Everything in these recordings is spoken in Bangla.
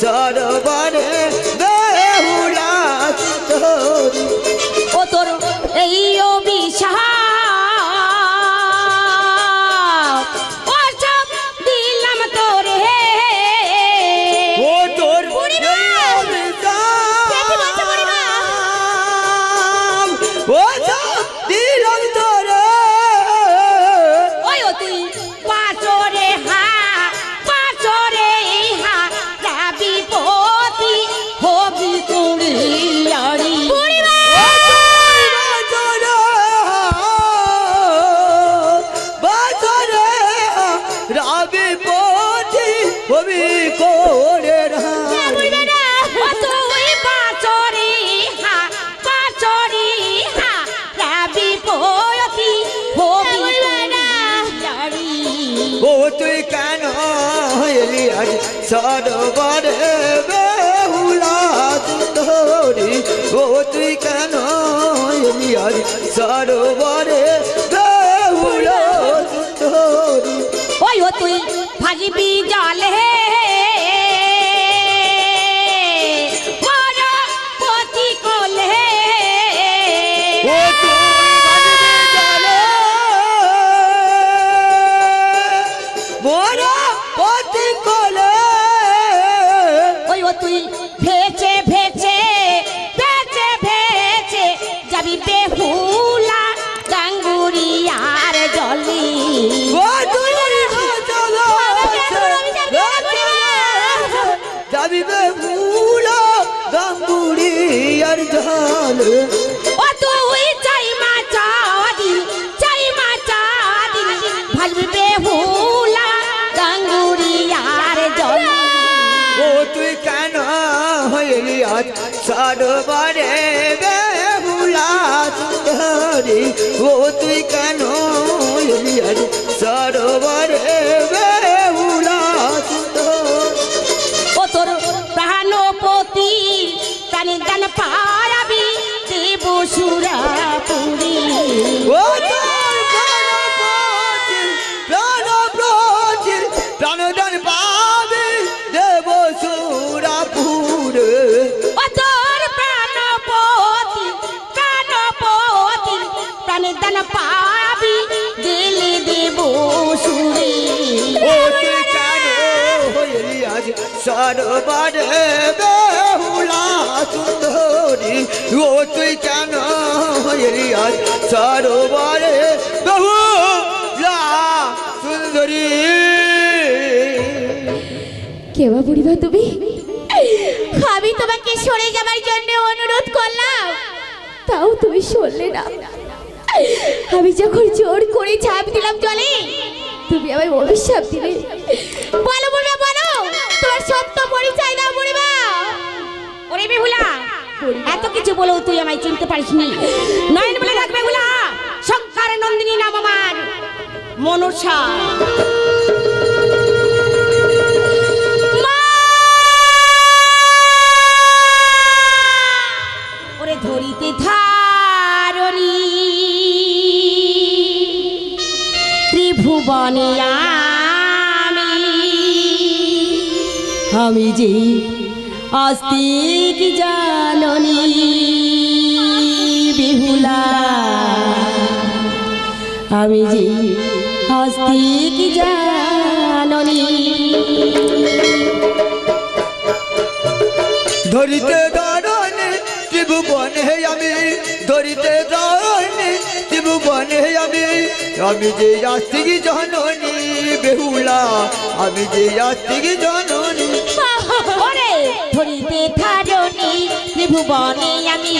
সরবরে আজ সরবরে বেহুলা সুন্দরী। ও তুই কেন এলি আজ সরবরে বেহুলা সুন্দরী। ওই ও তুই ভাজবি জলে আর ঝাল ও তুই চাই মা চাদি চাই মা চাদি ভাজবি বেহুলা গাঙ্গুরিয়ার জলি। ও তুই কেন হইলি আজ সারবারে বেহুলা ও তুই কেন হইলি আজ সারবারে বেহুলা প্রাণী দান পারাবি দেব সুরাপুরি ও তোর পাবে দেব সুরাপুরে ও তোর প্রাণপতি প্রাণপতি প্রাণী দান পাবি দিলে দেব সুরি। ও তুই কেন হইলি আজ সরবারে সরবারে বেহুলা সুন্দরী। কেবা বুড়িমা তুমি? আমি তোমাকে সরে যাবার জন্য অনুরোধ করলাম। তাও তুমি শুনলে না। আমি যখন জোর করে ঝাঁপ দিলাম জলে তুমি আমায় অভিশাপ দিলে। বলো বুড়িমা বলো। তোমার সত্য পরিচয় দাও বুড়িমা। ওরে বেহুলা এত কিছু বলেও তুই আমায় চিনতে পারিসনি। নয়ন বলে রাখবে বেহুলা শঙ্কর নন্দিনী নাম আমার মনসা ধরিতে ধারণী। ত্রিভুবনে আমি আমি যে আস্তিক জাননী বিহুলা। আমি যে আস্তিক জাননী। ধরিতে দারণে ত্রিভুবনে আমি, ধরিতে দারণে ত্রিভুবনে আমি। আমি যে আস্তিক জননী বেহুলা, আমি যে আস্তিক জননী ত্রিভুবনে আমি,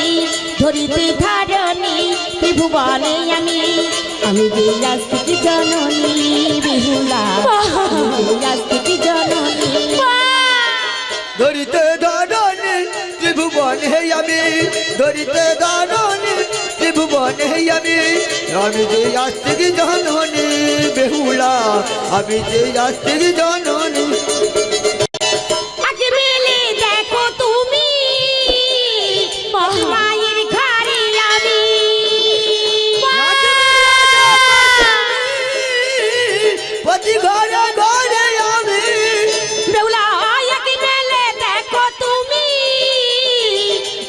ধরিতে ধারণী ত্রিভুবনে আমি। আমি যে আস্তিক জননী বিহুলা আস্তিক জননী। ধরিতে দারণে ত্রিভুবনে আমি। ধরিতে ত্রিভুবনে আমি। আমি যে জননী বেহুলা আমি যে আস্তিক জননী ঘরে ঘরে আমি। দেউলা মেলে দেখো তুমি?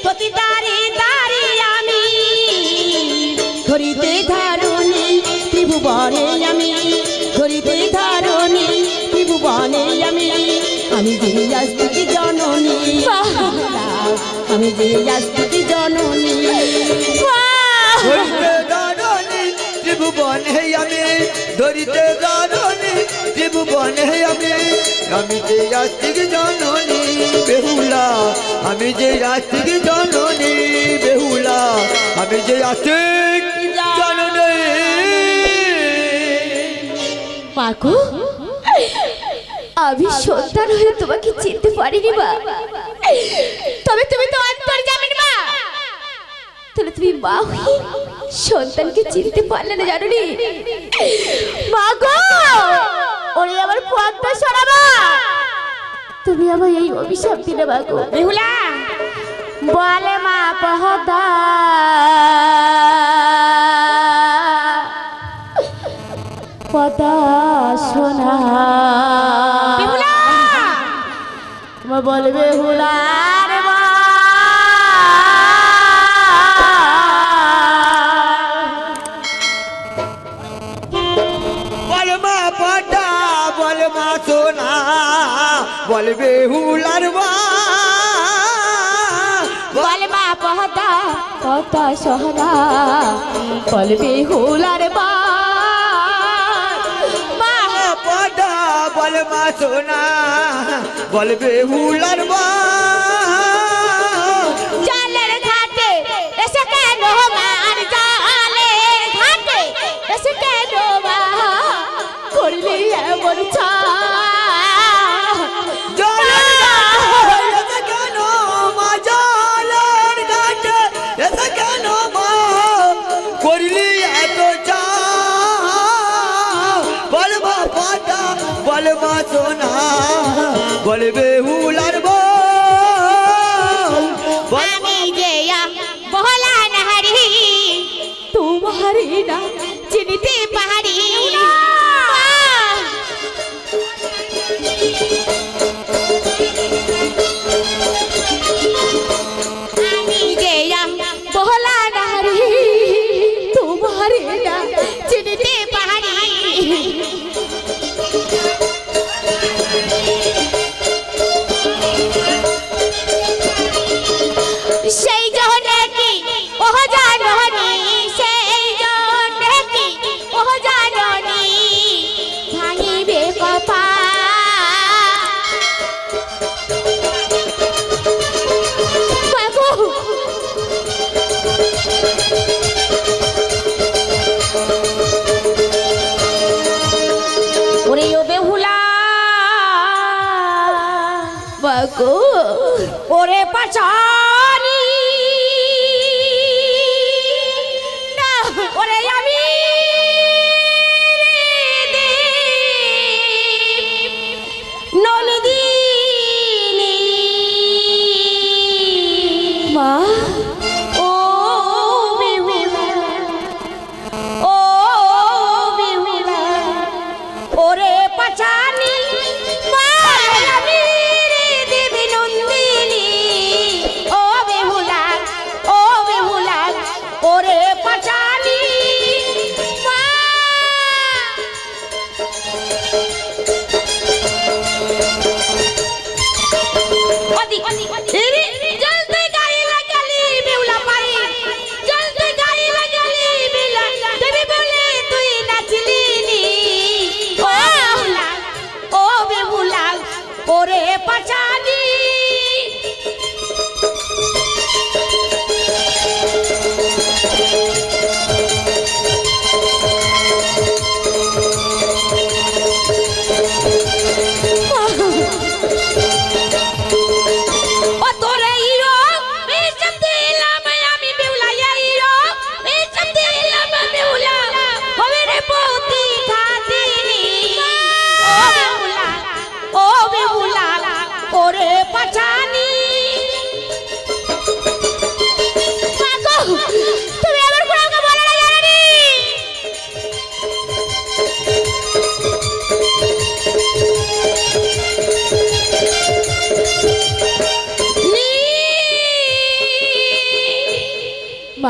প্রতি দাঁড়ি দাঁড়ি আমি। ধরিতে ধারণী ত্রিভুবনে আমি। ধরিতে ধারণী ত্রিভুবনে আমি। আমি যে রাস্তাটি জননী। আমি যে রাস্তাটি জননী। ধরিতে হে আমি আমি যে আস্তিক জননী, বেহুলা, আমি যে আস্তিক জননী, বেহুলা, আমি যে আস্তিক জননী। মাগো আমি সন্তান হয়ে তোমাকে চিনতে পারিনি মা। তবে তুমি তো অন্তর যাবেন মা। তাহলে তুমি মা হয়ে সন্তানকে চিনতে পারলে না জানো মা গো! ওরে আমার পথটা সরাবা। তুমি আমার এই অভিশাপ দিলে মা গো। বেহুলা। বলে মা পহদা। পদা সোনা। বলবে হুলার বেহুলার সোনা বলবে হুলার মা মা পাটা বল সোনা বেহুলার মা জলের ঘাটে এসে কেন মার জলের ঘাটে এসে কেন মা? করলি এমন ছা বল মা সোনা বল বেহুলার মা বল আমি যে বহলা নাহারি তোমারি না চিনিতে বাগো ওরে পাচারি! পাচানি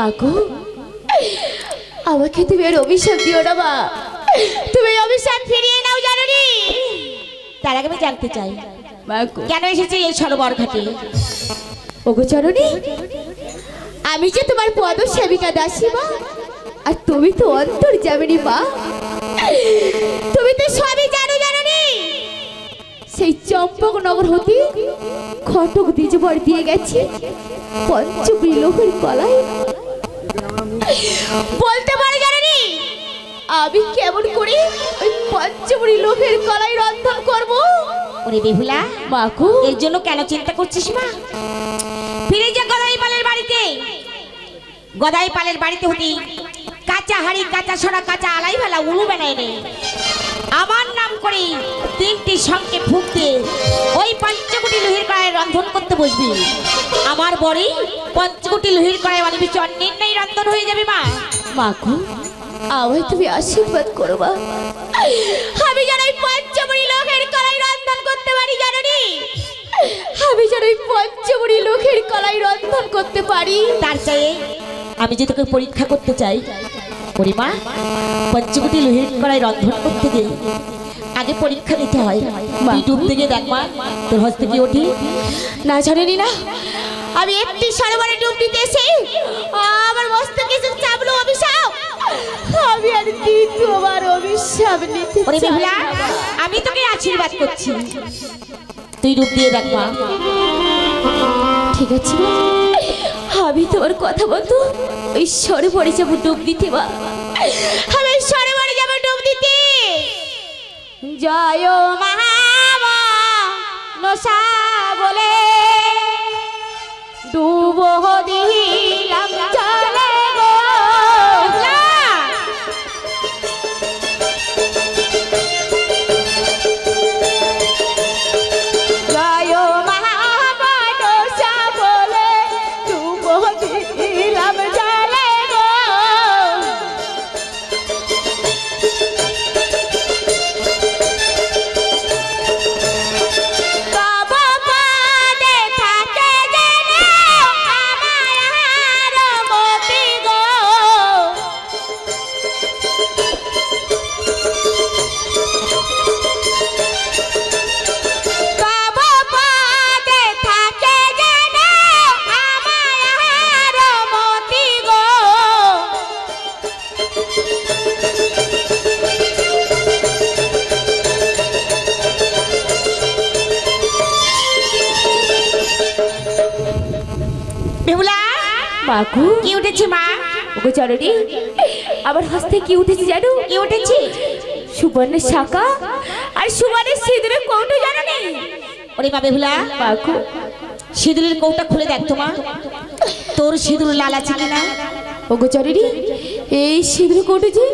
মাগো আমাকে তুমি আর অভিশাপ দিও না মা। তুমি অভিশাপ ফিরিয়ে নাও জানো নি তার আগে আমি জানতে চাই। কেন এসেছে এই সরোবর ঘাটে ওগো চরণী আমি যে তোমার পদ সেবিকা দাসী মা আর তুমি তো অন্তর যাবেনি মা। তুমি তো সবই জানো জানি সেই চম্পকনগর হতে খটক দ্বিজবর দিয়ে গেছে পঞ্চমী লোকের কলায় বলতে পারো জানি আমি কেমন করে ওই পঞ্চমী লোকের কলাই রন্ধন করব? ওরে বেহুলা মাকু এর জন্য কেন চিন্তা করছিস মা? ফিরে যা গদাই পালের বাড়িতে। গদাই পালের বাড়িতে হতি কাঁচা হাড়ি কাঁচা ছড়া কাঁচা আলাই ভেলা উলু বেড়ায় রে আমার নাম করে তিনটি সংকে ফুক দিয়ে ওই পঞ্চকুটি লোহির কড়ায় রন্ধন করতে বসবি। আমার বড়ি পঞ্চকুটি লোহির কড়াই মানে বেশি অন্যান্যই রন্ধন হয়ে যাবে মা। মাকু আমায় তুমি আশীর্বাদ করো মা। আমি যেন ওই পঞ্চমুড়ি লোকের কলাই রন্ধন করতে পারি জানো আমি যেন ওই পঞ্চমুড়ি লোকের কলাই রন্ধন করতে পারি। তার চেয়ে আমি যে তোকে পরীক্ষা করতে চাই পরিমা পঞ্চকুটি লোহির কড়াই রন্ধন করতে গিয়ে আগে পরীক্ষা নিতে হয়। ডুব থেকে দেখ মা তোর হস্তে কি ওঠে। না জানেনি না আমি একটি সরোবরে ডুব দিতে এসে আমার মস্ত কিছু চাপলো অভিশাপ। আমি আর কি তোমার অভিশাপ নিতে ওরে বেহুলা আমি তোকে আশীর্বাদ করছি। তুই ডুব দিয়ে দেখ মা। ঠিক আছে আমি তোমার কথা মতো ওই সরোবরে যাব ডুব দিতে মা। আমি সরোবরে যাব ডুব দিতে। জয় মহামা নশা বলে। ডুব দিলাম বেহুলা মাকু কি উঠেছে মা? ওগো চরণী আমার হস্তে কি উঠেছে জানো? কি উঠেছে? সুবর্ণের শাখা আর সুবর্ণের সিঁদুরের কৌটো জানো নি? ওরে মা বেহুলা মাকু সিঁদুরের কৌটা খুলে দেখ তো মা। তোর সিঁদুর লাল আছে কিনা? ওগো চরণী এই সিঁদুর কৌটো যে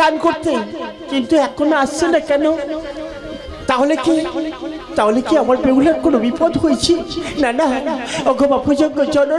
স্নান করতে। কিন্তু এখনও আসছে না কেন? তাহলে কি? তাহলে কি আমার বেগুলার কোনো বিপদ হয়েছে? না না। অঘ যজ্ঞ জন